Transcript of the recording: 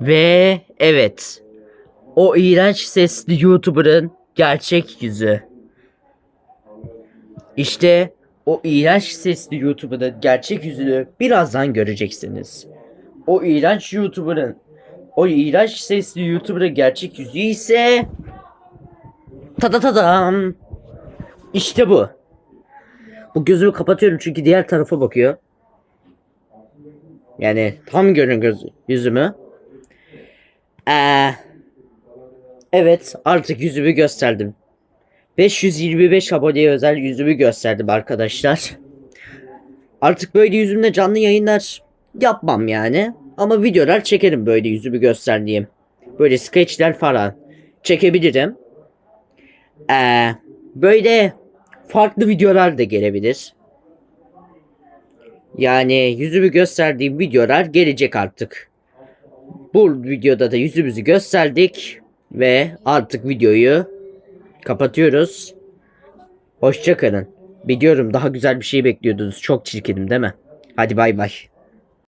Ve evet. O iğrenç sesli YouTuber'ın gerçek yüzü. İşte o iğrenç sesli YouTuber'ın gerçek yüzünü birazdan göreceksiniz. O iğrenç YouTuber'ın o iğrenç sesli YouTuber'ın gerçek yüzü ise tada tadam. İşte bu. Bu gözümü kapatıyorum çünkü diğer tarafa bakıyor. Yani tam görün göz yüzümü. Ee, evet artık yüzümü gösterdim. 525 aboneye özel yüzümü gösterdim arkadaşlar. Artık böyle yüzümle canlı yayınlar yapmam yani. Ama videolar çekerim böyle yüzümü gösterdiğim. Böyle skeçler falan çekebilirim. Ee, böyle farklı videolar da gelebilir. Yani yüzümü gösterdiğim videolar gelecek artık. Bu videoda da yüzümüzü gösterdik ve artık videoyu kapatıyoruz. Hoşçakalın. Biliyorum daha güzel bir şey bekliyordunuz. Çok çirkinim değil mi? Hadi bay bay.